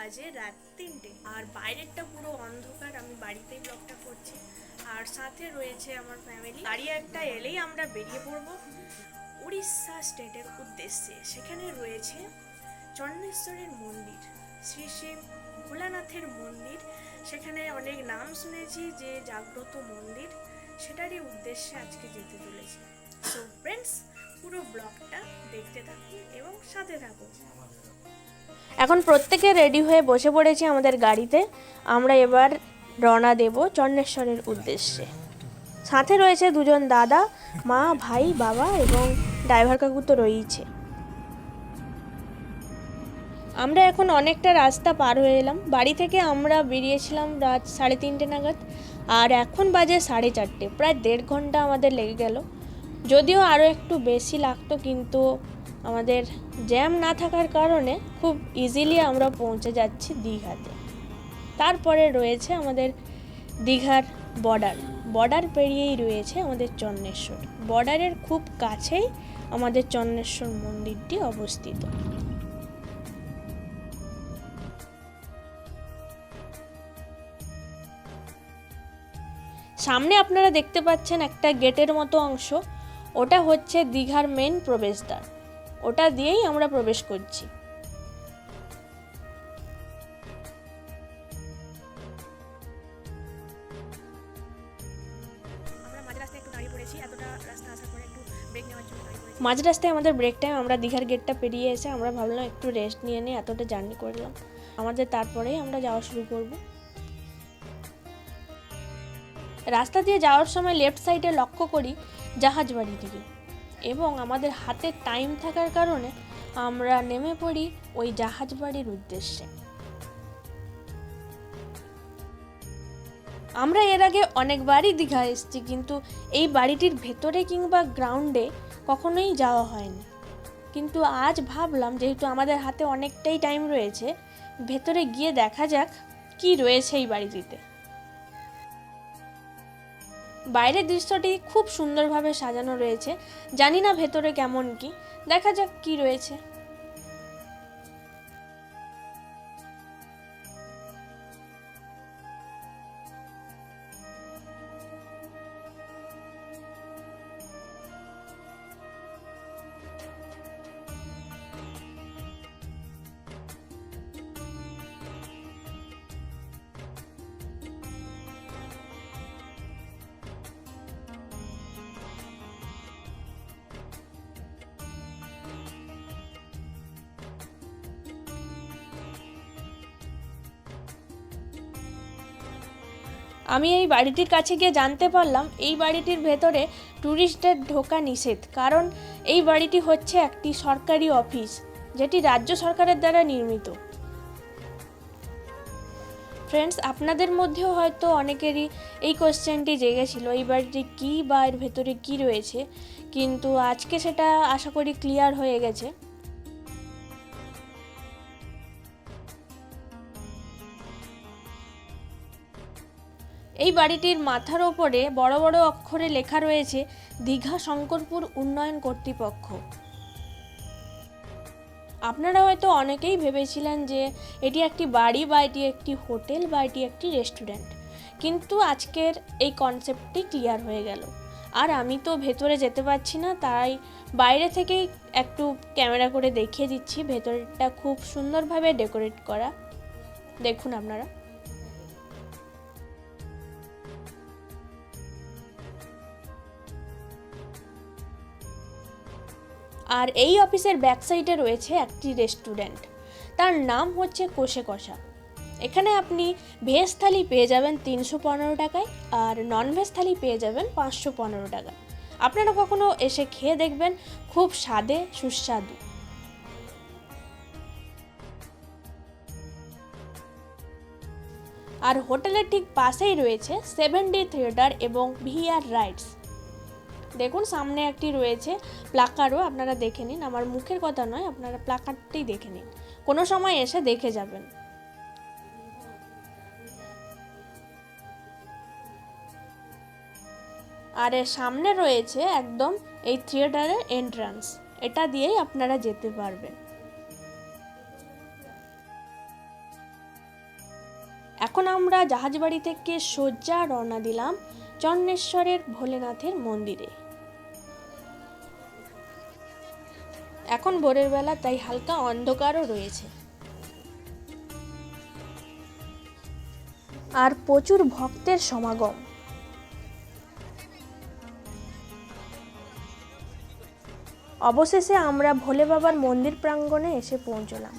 বাজে রাত তিনটে। আর বাইরেরটা পুরো অন্ধকার, আমি বাড়িতেই ব্লগটা করছি। আর সাথে রয়েছে আমার ফ্যামিলি গাড়ি একটা এলেই আমরা বেরিয়ে পড়ব উড়িষ্যা স্টেটের উদ্দেশ্যে। সেখানে রয়েছে চন্দ্রেশ্বরের মন্দির, শ্রী শ্রী ভোলানাথের মন্দির। সেখানে অনেক নাম শুনেছি যে জাগ্রত মন্দির, সেটারই উদ্দেশ্যে আজকে যেতে চলেছি। সো ফ্রেন্ডস পুরো ব্লগটা দেখতে থাকুন এবং সাথে থাকুন। এখন প্রত্যেকে রেডি হয়ে বসে পড়েছি আমাদের গাড়িতে। আমরা এবার রওনা দেব চন্দ্রেশ্বরের উদ্দেশ্যে। সাথে রয়েছে দুজন দাদা, মা, ভাই, বাবা এবং ড্রাইভার কাকু তো রয়েইছে। আমরা এখন অনেকটা রাস্তা পার হয়ে এলাম। বাড়ি থেকে আমরা বেরিয়েছিলাম রাত সাড়ে তিনটে নাগাদ, আর এখন বাজে সাড়ে চারটে। প্রায় দেড় ঘণ্টা আমাদের লেগে গেল। যদিও আরও একটু বেশি লাগতো, কিন্তু আমাদের জ্যাম না থাকার কারণে খুব ইজিলি আমরা পৌঁছে যাচ্ছি দীঘাতে। তারপরে রয়েছে আমাদের দীঘার বর্ডার বর্ডার পেরিয়েই রয়েছে আমাদের চন্দ্রেশ্বর। বর্ডারের খুব কাছেই আমাদের চন্দ্রেশ্বর মন্দিরটি অবস্থিত। সামনে আপনারা দেখতে পাচ্ছেন একটা গেটের মতো অংশ। ওটা হচ্ছে দীঘার মেন প্রবেশদ্বার। ওটা দিয়েই আমরা প্রবেশ করছি। মাঝ রাস্তায় আমাদের ব্রেক টাইম আমরা দীঘার গেটটা পেরিয়ে এসে আমরা ভাবলাম একটু রেস্ট নিয়ে নিয়ে এতটা জার্নি করলাম। আমাদের তারপরেই আমরা যাওয়া শুরু করব। রাস্তা দিয়ে যাওয়ার সময় লেফট সাইডে লক্ষ্য করি জাহাজ বাড়ি দিকে এবং আমাদের হাতে টাইম থাকার কারণে আমরা নেমে পড়ি ওই জাহাজ বাড়ির উদ্দেশ্যে। আমরা এর আগে অনেকবারই দীঘা এসেছি, কিন্তু এই বাড়িটির ভেতরে কিংবা গ্রাউন্ডে কখনোই যাওয়া হয়নি। কিন্তু আজ ভাবলাম, যেহেতু আমাদের হাতে অনেকটাই টাইম রয়েছে, ভেতরে গিয়ে দেখা যাক কি রয়েছে এই বাড়িটিতে। বাইরের দৃশ্যটি খুব সুন্দরভাবে সাজানো রয়েছে। জানি না ভেতরে কেমন কি। দেখা যাক কি রয়েছে। আমি এই বাড়িটির কাছে গিয়ে জানতে পারলাম এই বাড়িটির ভেতরে ট্যুরিস্টদের ঢোকা নিষেধ, কারণ এই বাড়িটি হচ্ছে একটি সরকারি অফিস, যেটি রাজ্য সরকারের দ্বারা নির্মিত। ফ্রেন্ডস আপনাদের মধ্যেও হয়তো অনেকেরই এই কোশ্চেনটি জেগেছিল, এই বাড়িটি কী বা এর ভেতরে কী রয়েছে, কিন্তু আজকে সেটা আশা করি ক্লিয়ার হয়ে গেছে। এই বাড়িটির মাথার ওপরে বড় বড় অক্ষরে লেখা রয়েছে, দীঘা শঙ্করপুর উন্নয়ন কর্তৃপক্ষ। আপনারা হয়তো অনেকেই ভেবেছিলেন যে এটি একটি বাড়ি বা এটি একটি হোটেল বা এটি একটি রেস্টুরেন্ট। কিন্তু আজকের এই কনসেপ্টটি ক্লিয়ার হয়ে গেল। আর আমি তো ভেতরে যেতে পারছি না, তাই বাইরে থেকেই একটু ক্যামেরা করে দেখিয়ে দিচ্ছি। ভেতরটা খুব সুন্দরভাবে ডেকোরেট করা। দেখুন আপনারা। আর এই অফিসের ব্যাক সাইডে রয়েছে একটি রেস্টুরেন্ট। তার নাম হচ্ছে কোষে কষা। এখানে আপনি ভেজ থালি পেয়ে যাবেন তিনশো পনেরো টাকায় আর নন ভেজ থালি পেয়ে যাবেন পাঁচশো পনেরো টাকা আপনারা কখনো এসে খেয়ে দেখবেন, খুব স্বাদে সুস্বাদু। আর হোটেলের ঠিক পাশেই রয়েছে সেভেন ডে থিয়েটার এবং ভিআর রাইডস। দেখুন, সামনে একটি রয়েছে প্লাকারও, আপনারা দেখে নিন। আমার মুখের কথা নয়, আপনারা প্লাকারটি দেখে নিন। কোনো সময় এসে দেখে যাবেন। আর এর সামনে রয়েছে একদম এই থিয়েটারের এন্ট্রান্স। এটা দিয়েই আপনারা যেতে পারবেন। এখন আমরা জাহাজবাড়ি থেকে সোজা রওনা দিলাম চন্নেশ্বরের ভোলেনাথের মন্দিরে। এখন ভোরের বেলা তাই হালকা অন্ধকারও রয়েছে। আর প্রচুর ভক্তের সমাগম। অবশেষে আমরা ভোলে বাবার মন্দির প্রাঙ্গণে এসে পৌঁছলাম।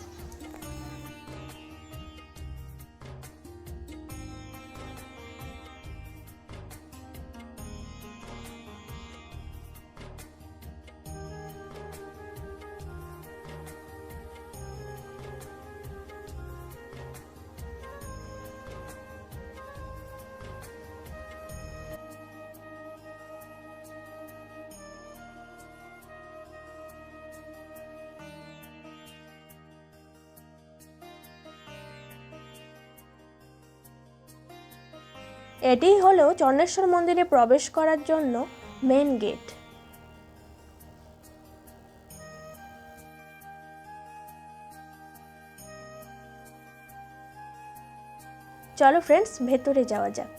এটিই হলো চন্নেশ্বর মন্দিরে প্রবেশ করার জন্য মেন গেট চলো ফ্রেন্ডস ভেতরে যাওয়া যাক।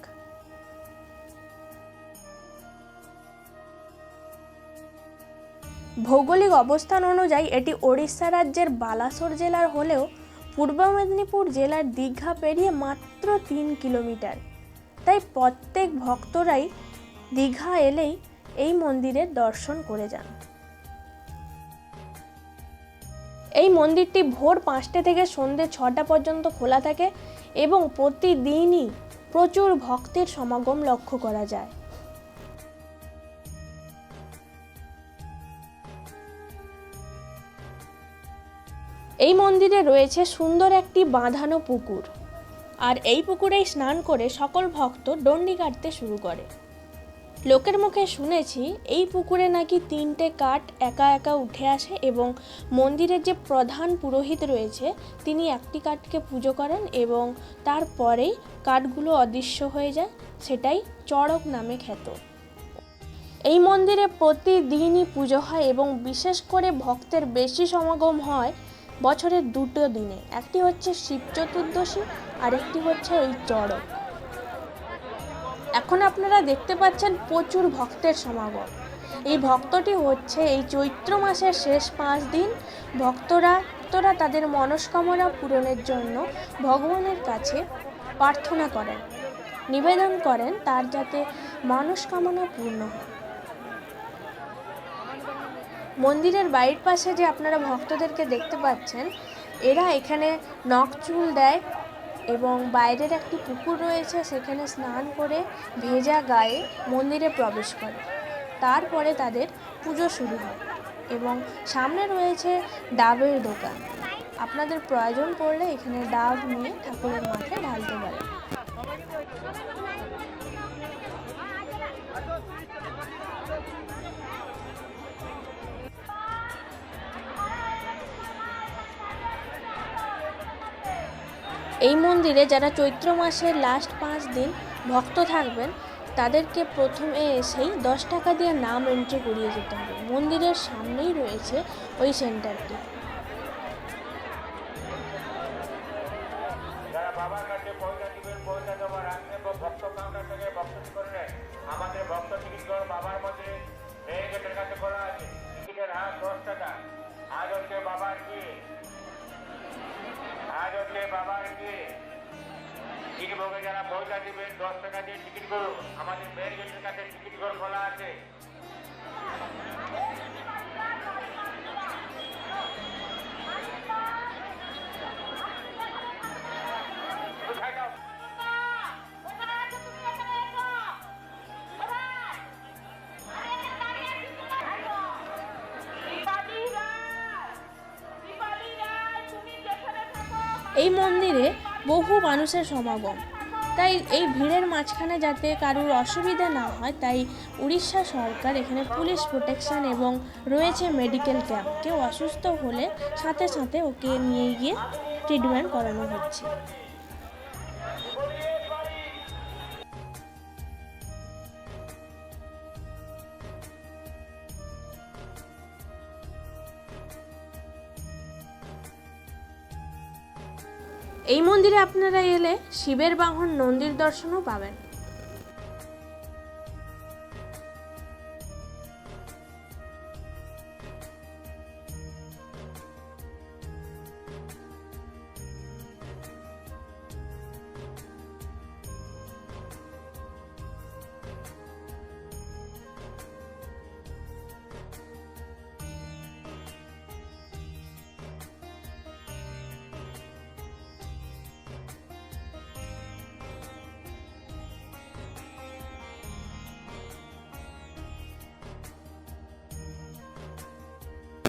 ভৌগোলিক অবস্থান অনুযায়ী এটি ওড়িশা রাজ্যের বালাসোর জেলার হলেও পূর্ব মেদিনীপুর জেলার দীঘা পেরিয়ে মাত্র তিন কিলোমিটার। তাই প্রত্যেক ভক্তরাই দীঘা এলেই এই মন্দিরের দর্শন করে যান। এই মন্দিরটি ভোর পাঁচটা থেকে সন্ধ্যে ছটা পর্যন্ত খোলা থাকে এবং প্রতিদিনই প্রচুর ভক্তের সমাগম লক্ষ্য করা যায়। এই মন্দিরে রয়েছে সুন্দর একটি বাঁধানো পুকুর। আর এই পুকুরেই স্নান করে সকল ভক্ত ডন্ডি কাটতে শুরু করে। লোকের মুখে শুনেছি, এই পুকুরে নাকি তিনটে কাঠ একা একা উঠে আসে এবং মন্দিরের যে প্রধান পুরোহিত রয়েছে, তিনি একটি কাঠকে পুজো করেন এবং তারপরেই কাঠগুলো অদৃশ্য হয়ে যায়, সেটাই চড়ক নামে খ্যাত। এই মন্দিরে প্রতিদিনই পুজো হয় এবং বিশেষ করে ভক্তের বেশি সমাগম হয় বছরের দুটো দিনে। একটি হচ্ছে শিব চতুর্দশী, আরেকটি হচ্ছে ওই চড়ক। এখন আপনারা দেখতে পাচ্ছেন প্রচুর ভক্তের সমাগম। এই ভক্তটি হচ্ছে এই চৈত্র মাসের শেষ পাঁচ দিন। ভক্তরা ভক্তরা তাদের মনস্কামনা পূরণের জন্য ভগবানের কাছে প্রার্থনা করেন, নিবেদন করেন তার যাতে মনস্কামনা পূর্ণ হয়। মন্দিরের বাইরের পাশে যে আপনারা ভক্তদেরকে দেখতে পাচ্ছেন, এরা এখানে নখ চুল দেয় এবং বাইরের একটি পুকুর রয়েছে, সেখানে স্নান করে ভেজা গায়ে মন্দিরে প্রবেশ করে। তারপরে তাদের পুজো শুরু হয় এবং সামনে রয়েছে ডাবের দোকান। আপনাদের প্রয়োজন পড়লে এখানে ডাব নিয়ে ঠাকুরের মাথায় এই মন্দিরে যারা চৈত্র মাসের লাস্ট পাঁচ দিন ভক্ত থাকবেন, তাদেরকে প্রথমে এসেই দশ টাকা দিয়ে নাম এন্ট্রি করিয়ে যেতে হবে। মন্দিরের সামনেই রয়েছে ওই সেন্টারটি বাবার কি টিকিট ভোগে যারা পয়সা দিবেন দশ টাকা দিয়ে টিকিট করুন আমাদের মেয়ের কাছে টিকিট ঘর খোলা আছে। এই মন্দিরে বহু মানুষের সমাগম। তাই এই ভিড়ের মাঝখানে যাতে কারুর অসুবিধা না হয়, তাই উড়িষ্যা সরকার এখানে পুলিশ প্রোটেকশন এবং রয়েছে মেডিকেল ক্যাম্প। কেউ অসুস্থ হলে সাথে সাথে ওকে নিয়ে গিয়ে ট্রিটমেন্ট করানো হচ্ছে। এই মন্দিরে আপনারা এলে শিবের বাহন নন্দীর দর্শনও পাবেন।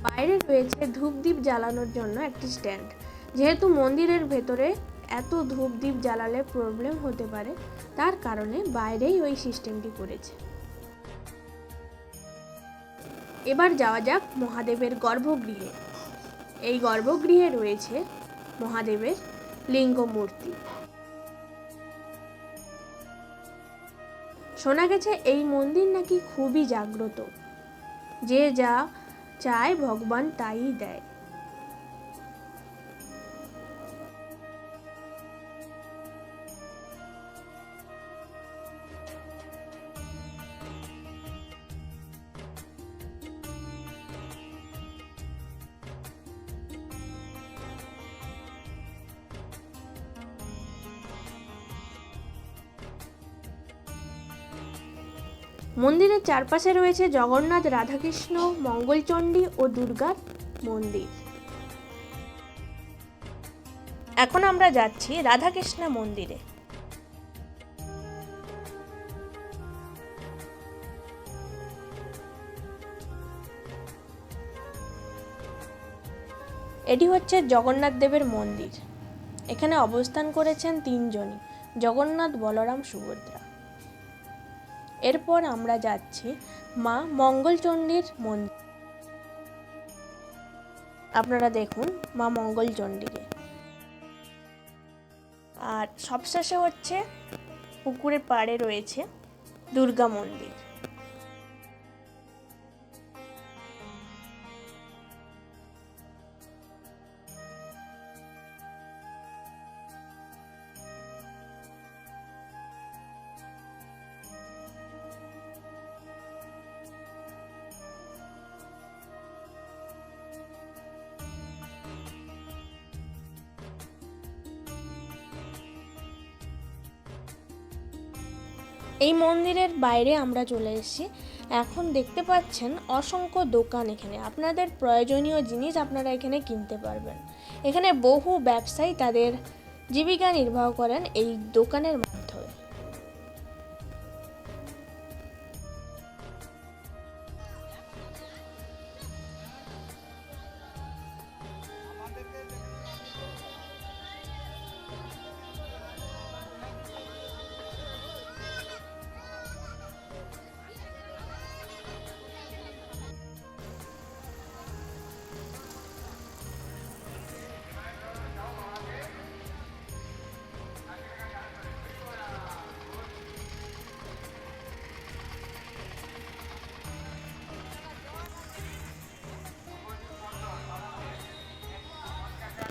বাইরে রয়েছে ধূপদীপ জ্বালানোর জন্য একটি স্ট্যান্ড। যেহেতু মন্দিরের ভেতরে এত ধূপদীপ জ্বালালে প্রবলেম হতে পারে, তার কারণে বাইরেই ওই সিস্টেমটি করেছে। এবার যাওয়া যাক মহাদেবের গর্ভগৃহে। এই গর্ভগৃহে রয়েছে মহাদেবের লিঙ্গ মূর্তি শোনা গেছে এই মন্দির নাকি খুবই জাগ্রত। যে যা চায় ভগবান তাই দেয়। মন্দিরের চারপাশে রয়েছে জগন্নাথ, রাধাকৃষ্ণ, মঙ্গলচণ্ডী ও দুর্গার মন্দির। এখন আমরা যাচ্ছি রাধাকৃষ্ণ মন্দিরে। এটি হচ্ছে জগন্নাথ দেবের মন্দির। এখানে অবস্থান করেছেন তিনজনই, জগন্নাথ, বলরাম, সুভদ্রা। এরপর আমরা যাচ্ছি মা মঙ্গলচণ্ডীর মন্দির। আপনারা দেখুন মা মঙ্গলচণ্ডীকে। আর সবশেষে হচ্ছে পুকুরের পাড়ে রয়েছে দুর্গা মন্দির। এই মন্দিরের বাইরে আমরা চলে এসেছি। এখন দেখতে পাচ্ছেন অসংখ্য দোকান এখানে। আপনাদের প্রয়োজনীয় জিনিস আপনারা এখানে কিনতে পারবেন। এখানে বহু ব্যবসায়ী তাদের জীবিকা নির্বাহ করেন এই দোকানের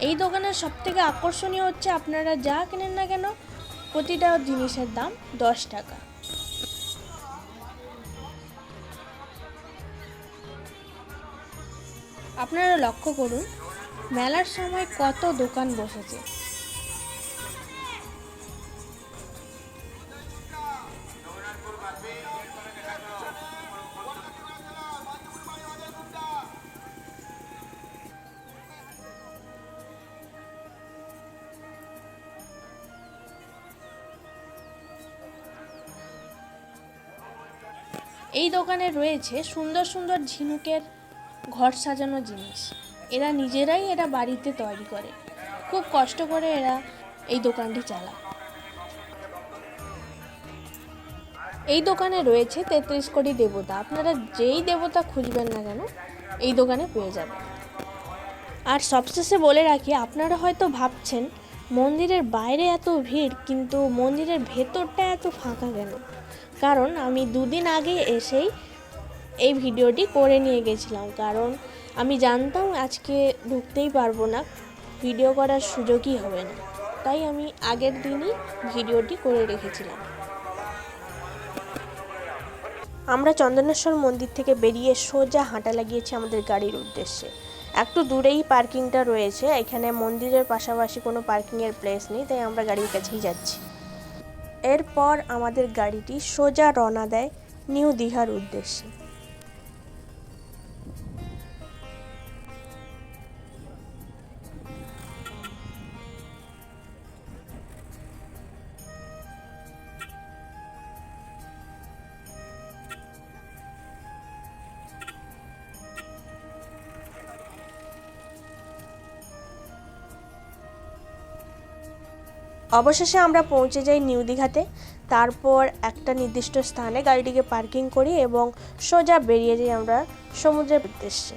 এই দোকানের সব থেকে আকর্ষণীয় হচ্ছে আপনারা যা কেনেন না কেন, প্রতিটা জিনিসের দাম দশ টাকা। আপনারা লক্ষ্য করুন, মেলার সময় কত দোকান বসেছে। এই দোকানে রয়েছে সুন্দর সুন্দর ঝিনুকের ঘর সাজানো জিনিস। এরা নিজেরাই এরা বাড়িতে তৈরি করে। খুব কষ্ট করে এরা এই দোকানটি চালায়। এই দোকানে রয়েছে তেত্রিশ কোটি দেবতা। আপনারা যেই দেবতা খুঁজবেন না কেন, এই দোকানে পেয়ে যাবেন। আর সবশেষে বলে রাখি, আপনারা হয়তো ভাবছেন, মন্দিরের বাইরে এত ভিড়, কিন্তু মন্দিরের ভেতরটা এত ফাঁকা কেন? কারণ আমি দুদিন আগে এসেই এই ভিডিওটি করে নিয়ে গেছিলাম। কারণ আমি জানতাম আজকে ঢুকতেই পারব না, ভিডিও করার সুযোগই হবে না। তাই আমি আগের দিনই ভিডিওটি করে রেখেছিলাম। আমরা চন্দনেশ্বর মন্দির থেকে বেরিয়ে সোজা হাঁটা লাগিয়েছি আমাদের গাড়ির উদ্দেশ্যে। একটু দূরেই পার্কিংটা রয়েছে, এখানে মন্দিরের পাশাপাশি কোনো পার্কিংয়ের প্লেস নেই, তাই আমরা গাড়ির কাছেই যাচ্ছি। এরপর আমাদের গাড়িটি সোজা রওনা দেয় নিউ দীঘার উদ্দেশ্যে। অবশেষে আমরা পৌঁছে যাই নিউ দীঘাতে। তারপর একটা নির্দিষ্ট স্থানে গাড়িটিকে পার্কিং করি এবং সোজা বেরিয়ে যাই আমরা সমুদ্রের উদ্দেশ্যে।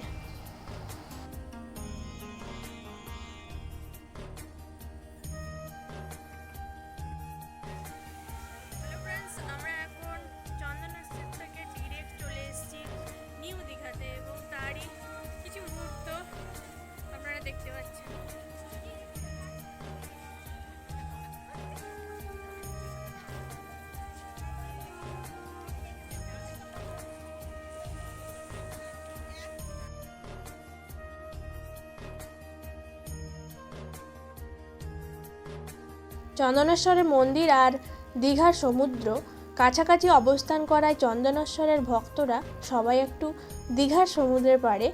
চন্দনেশ্বরের মন্দির আর দীঘার সমুদ্র কাছাকাছি অবস্থান করায় চন্দনেশ্বরের ভক্তরা সবাই একটু দীঘার সমুদ্রের পাড়ে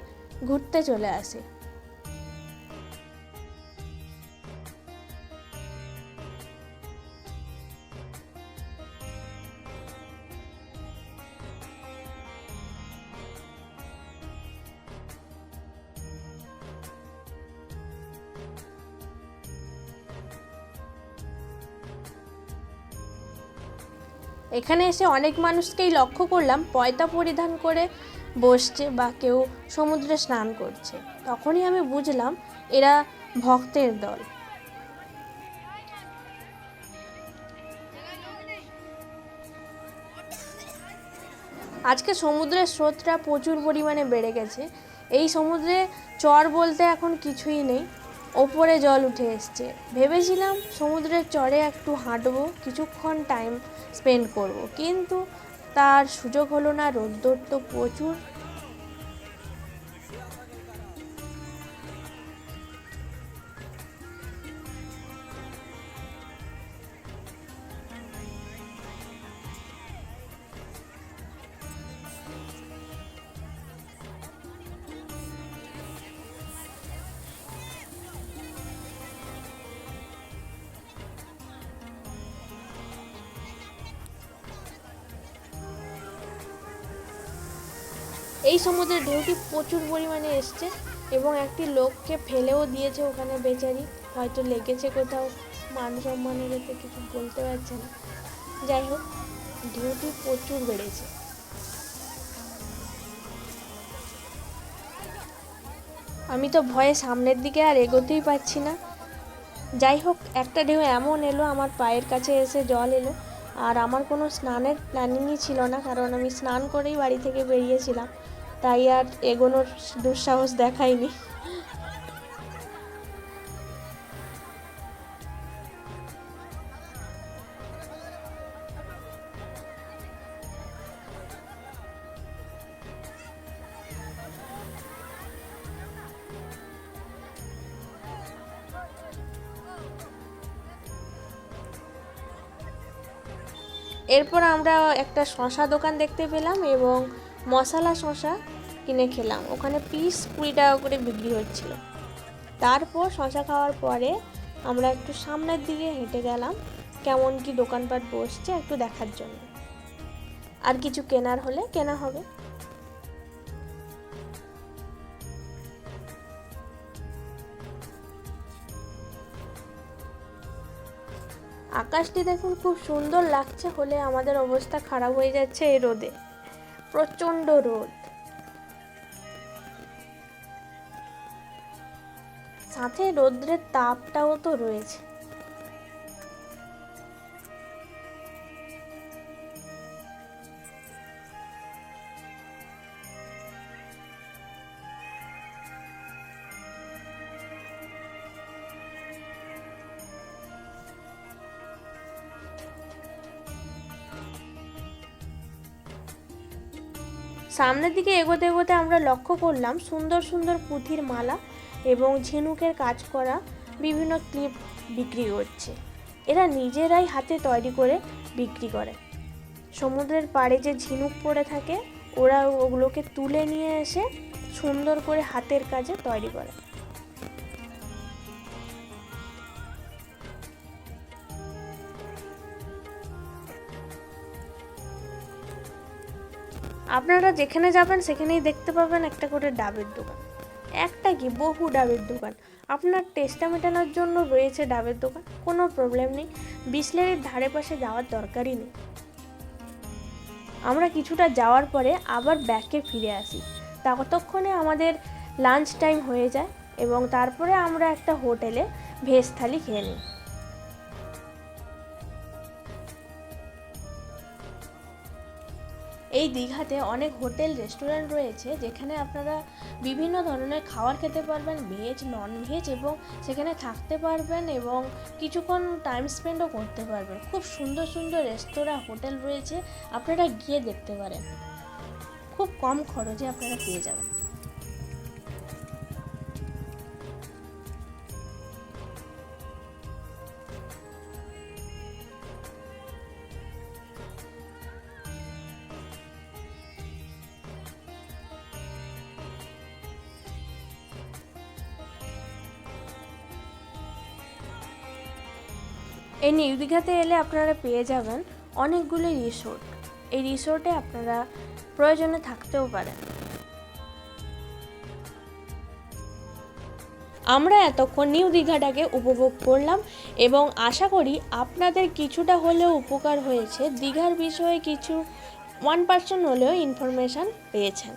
ঘুরতে চলে আসে। এখানে এসে অনেক মানুষকেই লক্ষ্য করলাম, পয়তা পরিধান করে বসছে বা কেউ সমুদ্রে স্নান করছে। তখনই আমি বুঝলাম এরা ভক্তের দল। আজকে সমুদ্রের স্রোতটা প্রচুর পরিমাণে বেড়ে গেছে। এই সমুদ্রে চর বলতে এখন কিছুই নেই। ওপরে জল উঠে এসছে। ভেবেছিলাম সমুদ্রের চরে একটু হাঁটবো, কিছুক্ষণ টাইম স্পেন্ড করব। কিন্তু তার সুযোগ হলো না, রোদ্দুর তো প্রচুর। এই সমুদ্রের ঢেউটি প্রচুর পরিমাণে এসছে এবং একটি লোককে ফেলেও দিয়েছে ওখানে বেচারি। হয়তো লেগেছে কোথাও, মান সম্মানের এতে কিছু বলতে পারছে না। যাই হোক ঢেউটি প্রচুর বেড়েছে। আমি তো ভয়ে সামনের দিকে আর এগোতেই পারছি না। যাই হোক, একটা ঢেউ এমন এলো, আমার পায়ের কাছে এসে জল এলো। আর আমার কোনো স্নানের প্ল্যানিংই ছিল না, কারণ আমি স্নান করেই বাড়ি থেকে বেরিয়েছিলাম। তাই আর এগোনোর দুঃসাহস দেখায়নি। এরপর আমরা একটা শশা দোকান দেখতে পেলাম এবং মশলা শশা। কিনে খেলাম। ওখানে পিস কুড়ি টাকা করে বিক্রি হচ্ছিল। তারপর শশা খাওয়ার পরে আমরা একটু সামনের দিকে হেঁটে গেলাম। কেমন কি দোকানপাট বসছে একটু দেখার জন্য। আর কিছু কেনার হলে কেনা হবে। আকাশটি দেখুন খুব সুন্দর লাগছে হলে আমাদের অবস্থা খারাপ হয়ে যাচ্ছে এই রোদে। প্রচণ্ড রোদ। সাথে রৌদ্রের তাপটাও তো রয়েছে। সামনের দিকে এগোতে এগোতে আমরা লক্ষ্য করলাম সুন্দর সুন্দর পুঁথির মালা এবং ঝিনুকের কাজ করা বিভিন্ন ক্লিপ বিক্রি করছে। এরা নিজেরাই হাতে তৈরি করে বিক্রি করে। সমুদ্রের পাড়ে যে ঝিনুক পড়ে থাকে, ওরা ওগুলোকে তুলে নিয়ে এসে সুন্দর করে হাতের কাজে তৈরি করে। আপনারা যেখানে যাবেন, সেখানেই দেখতে পাবেন একটা করে ডাবের দোকান। একটা কি? বহু ডাবের দোকান। আপনার টেস্টা মেটানোর জন্য রয়েছে ডাবের দোকান। কোনো প্রবলেম নেই। বিসলেরির ধারে পাশে যাওয়ার দরকারই নেই। আমরা কিছুটা যাওয়ার পরে আবার ব্যাকে ফিরে আসি। ততক্ষণে আমাদের লাঞ্চ টাইম হয়ে যায় এবং তারপরে আমরা একটা হোটেলে ভেজ থালি খেয়ে নিই। এই দীঘাতে অনেক হোটেল, রেস্টুরেন্ট রয়েছে যেখানে আপনারা বিভিন্ন ধরনের খাবার খেতে পারবেন ভেজ নন ভেজ এবং সেখানে থাকতে পারবেন এবং কিছুক্ষণ টাইম স্পেন্ডও করতে পারবেন। খুব সুন্দর সুন্দর রেস্তোরাঁ, হোটেল রয়েছে, আপনারা গিয়ে দেখতে পারেন। খুব কম খরচে আপনারা পেয়ে যাবেন। এই নিউ দীঘাতে এলে আপনারা পেয়ে যাবেন অনেকগুলি রিসোর্ট। এই রিসোর্টে আপনারা প্রয়োজনে থাকতেও পারেন। আমরা এতক্ষণ নিউ দীঘাটাকে উপভোগ করলাম এবং আশা করি আপনাদের কিছুটা হলেও উপকার হয়েছে। দীঘার বিষয়ে কিছু ওয়ান পার্সেন্ট হলেও ইনফরমেশান পেয়েছেন।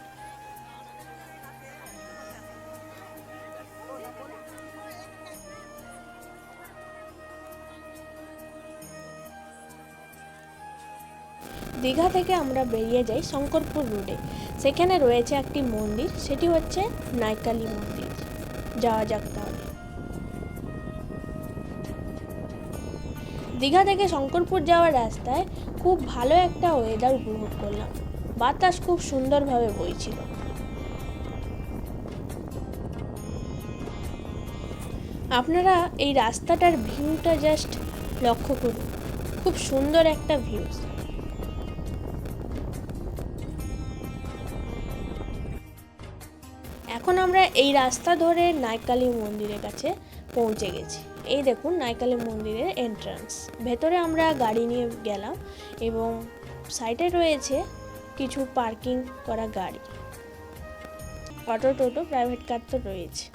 দীঘা থেকে আমরা বেরিয়ে যাই শঙ্করপুর রোডে সেখানে রয়েছে একটি মন্দির, সেটি হচ্ছে নাইকালি মন্দির। যাওয়া যাক তাহলে। দীঘা থেকে শঙ্করপুর যাওয়ার রাস্তায় খুব ভালো একটা ওয়েদার উপভোগ করলাম। বাতাস খুব সুন্দরভাবে বইছিল। আপনারা এই রাস্তাটার ভিউটা জাস্ট লক্ষ্য করুন। খুব সুন্দর একটা ভিউস এই রাস্তা ধরে নাইকালি মন্দিরের কাছে পৌঁছে গেছি। এই দেখুন নাইকালি মন্দিরের এন্ট্রান্স ভেতরে আমরা গাড়ি নিয়ে গেলাম এবং সাইডে রয়েছে কিছু পার্কিং করা গাড়ি। অটো টোটো প্রাইভেট কার তো রয়েছে।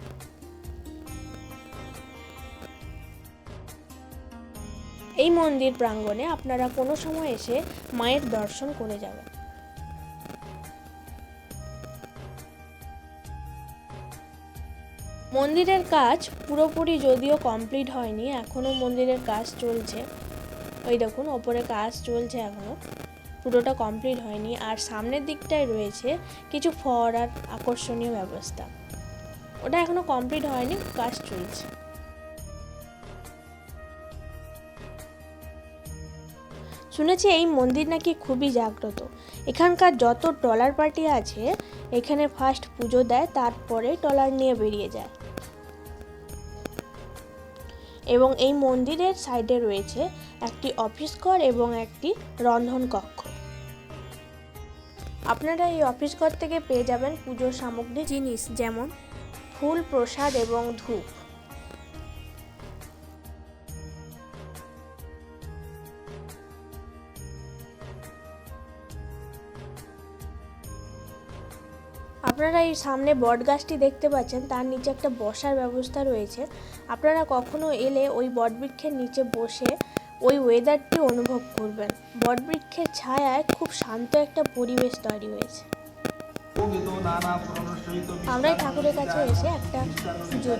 এই মন্দির প্রাঙ্গণে আপনারা কোনো সময় এসে মায়ের দর্শন করে যাবেন। মন্দিরের কাজ পুরোপুরি যদিও কমপ্লিট হয়নি, এখনও মন্দিরের কাজ চলছে। ওই দেখুন, ওপরে কাজ চলছে এখনও। পুরোটা কমপ্লিট হয়নি, আর সামনের দিকটায় রয়েছে কিছু ফোয়ারার আকর্ষণীয় ব্যবস্থা। ওটা এখনও কমপ্লিট হয়নি, কাজ চলছে। শুনেছি এই মন্দির নাকি খুবই জাগ্রত। এখানকার যত ট্রলার পার্টি আছে, এখানে ফার্স্ট পুজো দেয়, তারপরে ট্রলার নিয়ে বেরিয়ে যায়। এবং এই মন্দিরের সাইডে রয়েছে একটি অফিস ঘর এবং একটি রন্ধন কক্ষ। আপনারা এই অফিস ঘর থেকে পেয়ে যাবেন পুজোর সামগ্রী জিনিস যেমন ফুল, প্রসাদ এবং ধূপ। আপনারা এই সামনে বট গাছটি দেখতে পাচ্ছেন, তার নিচে একটা বসার ব্যবস্থা রয়েছে। আপনারা কখনো এলে ওই বটবৃক্ষের নিচে বসে ওই ওয়েদারটি অনুভব করবেন। বটবৃক্ষের ছায়ায় খুব শান্ত একটা পরিবেশ তৈরি হয়েছে। আমরা ঠাকুরের কাছে এসে একটা পুজো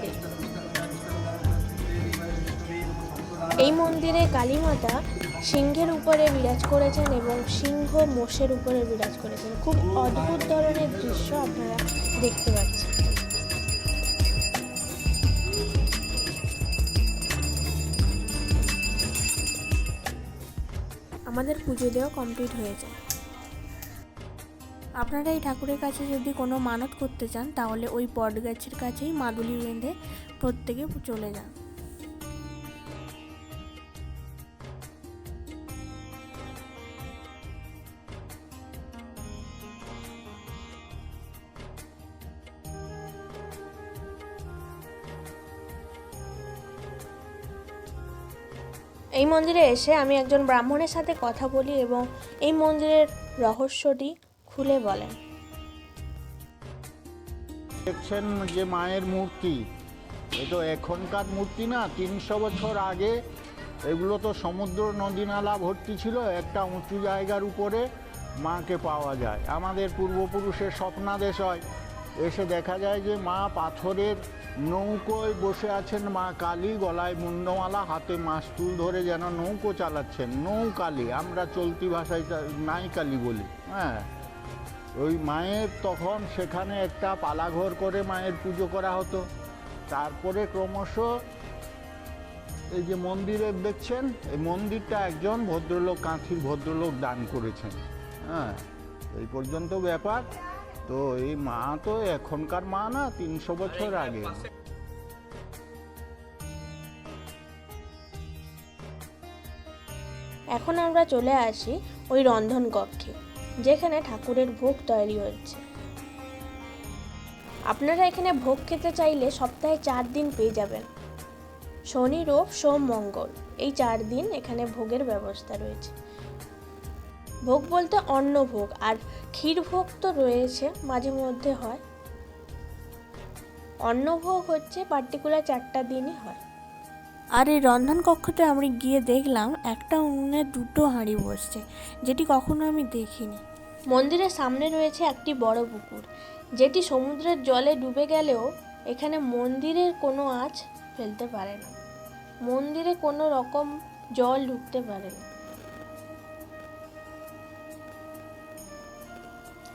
এই মন্দিরে কালীমাতা সিংহের উপরে বিরাজ করেছেন এবং সিংহ মোষের উপরে বিরাজ করেছেন। খুব অদ্ভুত ধরনের দৃশ্য আপনারা দেখতে পাচ্ছেন। আমাদের পুজো দেওয়া কমপ্লিট হয়ে যায়। আপনারা এই ঠাকুরের কাছে যদি কোনো মানত করতে চান, তাহলে ওই বট গাছের কাছেই মাদুলি বেঁধে প্রত্যেকে চলে যান। মন্দিরে এসে আমি একজন ব্রাহ্মণের সাথে কথা বলি এবং এই মন্দিরের রহস্যটি খুলে বলেন। দেখছেন যে মায়ের মূর্তি। এ তো এখনকার মূর্তি না, তিনশো বছর আগে এগুলো তো সমুদ্র নদী নালা ভর্তি ছিল, একটা উঁচু জায়গার উপরে মাকে পাওয়া যায়। আমাদের পূর্বপুরুষের স্বপ্নাদেশ হয়। এসে দেখা যায় যে মা পাথরের নৌকোয় বসে আছেন মা কালী, গলায় মুন্ডমালা, হাতে মাস্তুল ধরে যেন নৌকো চালাচ্ছেন। নৌকালী, আমরা চলতি ভাষায় তা নাইকালি বলি হ্যাঁ। ওই মায়ের তখন সেখানে একটা পালাঘর করে মায়ের পুজো করা হতো। তারপরে ক্রমশ এই যে মন্দিরে দেখছেন, এই মন্দিরটা একজন ভদ্রলোক, কাঁথির ভদ্রলোক দান করেছেন হ্যাঁ। এই পর্যন্ত ব্যাপার। তো এই মা তো এখনকার মা না তিনশো বছর আগে। এখন আমরা চলে আসি ওই রন্ধন কক্ষে, যেখানে ঠাকুরের ভোগ তৈরি হচ্ছে। আপনারা এখানে ভোগ খেতে চাইলে সপ্তাহে চার দিন পেয়ে যাবেন। শনি, রোব, সোম, মঙ্গল, এই চার দিন এখানে ভোগের ব্যবস্থা রয়েছে। ভোগ বলতে অন্ন ভোগ আর ক্ষীর ভোগ তো রয়েছে মাঝে মধ্যে হয়। অন্ন ভোগ হচ্ছে পার্টিকুলার চারটা দিনই হয়। আর এই রন্ধন কক্ষতে আমরা গিয়ে দেখলাম একটা উনুনে দুটো হাঁড়ি বসছে যেটি কখনো আমি দেখিনি। মন্দিরের সামনে রয়েছে একটি বড় পুকুর যেটি সমুদ্রের জলে ডুবে গেলেও এখানে মন্দিরের কোনো আঁচ ফেলতে পারে না। মন্দিরে কোনো রকম জল ঢুকতে পারে না।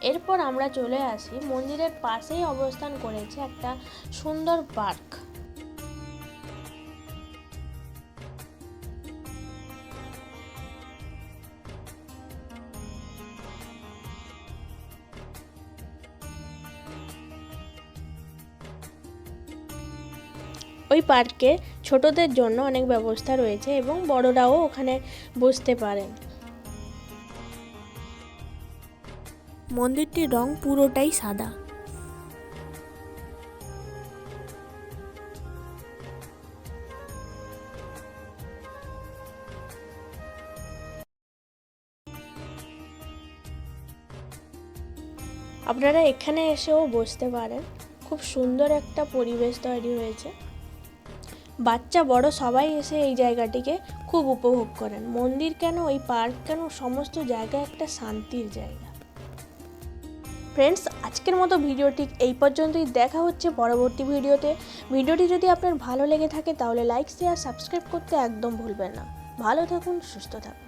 এরপর আমরা চলে আসি। মন্দিরের পাশেই অবস্থান করেছে একটা সুন্দর পার্ক। ওই পার্কে ছোটদের জন্য অনেক ব্যবস্থা রয়েছে এবং বড়রাও ওখানে বসতে পারেন। মন্দিরটির রং পুরোটাই সাদা। আপনারা এখানে এসেও বসতে পারেন। খুব সুন্দর একটা পরিবেশ তৈরি হয়েছে। বাচ্চা, বড় সবাই এসে এই জায়গাটিকে খুব উপভোগ করেন। মন্দির কেন, এই পার্ক কেন, সমস্ত জায়গা একটা শান্তির জায়গা। ফ্রেন্ডস আজকের মতো ভিডিওটি এই পর্যন্তই। দেখা হচ্ছে পরবর্তী ভিডিওতে ভিডিওটি যদি আপনার ভালো লেগে থাকে, তাহলে লাইক শেয়ার সাবস্ক্রাইব করতে একদম ভুলবেন না। ভালো থাকুন, সুস্থ থাকুন।